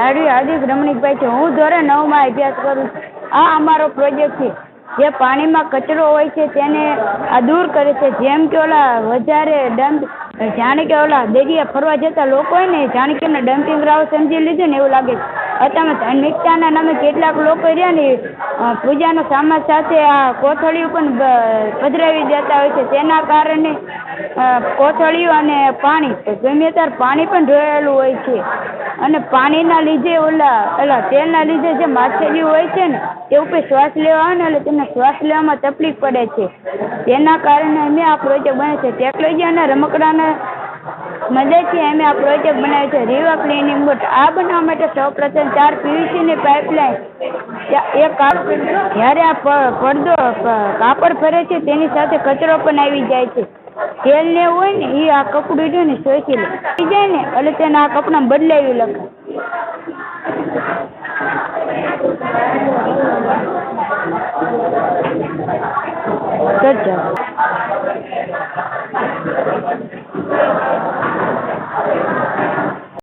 હાર્દિક હાર્દિક રમણીકભાઈ છે. હું ધોરણ નવમાં અભ્યાસ કરું છું. આ અમારો પ્રોજેક્ટ છે. જે પાણીમાં કચરો હોય છે, તેને આ દૂર કરે છે. જેમ કે ઓલા વધારે ડંપ, જાણે કે ઓલા દરિયા ફરવા જતા લોકો હોય ને, જાણે કે એમને ડમ્પિંગ ગ્રાઉન્ડ સમજી લીધું ને, એવું લાગે છે. અત્યારમાં ધાર્મિકતાના નામે કેટલાક લોકો રહ્યા ને પૂજાનો સામાન સાથે આ કોથળીઓ પણ પધરાવી દેતા હોય છે. તેના કારણે કોથળીઓ અને પાણી ગમે ત્યારે પાણી પણ ઢોળાયેલું હોય છે. અને પાણીના લીધે ઓલા ઓલા તેલના લીધે જે માછલીઓ હોય છે ને, તે ઉપર શ્વાસ લેવા ને એટલે તેમને શ્વાસ લેવામાં તકલીફ પડે છે. તેના કારણે અમે આ પ્રોજેક્ટ બને છે. ટેકનોલોજી અને રમકડાના મદદથી અમે આ પ્રોજેક્ટ બનાવ્યો છે. રીવા ક્લિનિંગ બોટ આ બનાવવા માટે સૌપ્રથમ ચાર પીવીસીની પાઇપલાઇન એક જ્યારે આ પડદો કાપડ ફરે છે, તેની સાથે કચરો પણ આવી જાય છે. તેલ ને હોય ને એ આ કપડું ને શોષી લે. જાય ને, એટલે તેને આ કપડાં બદલાવી લખે. સજ્જન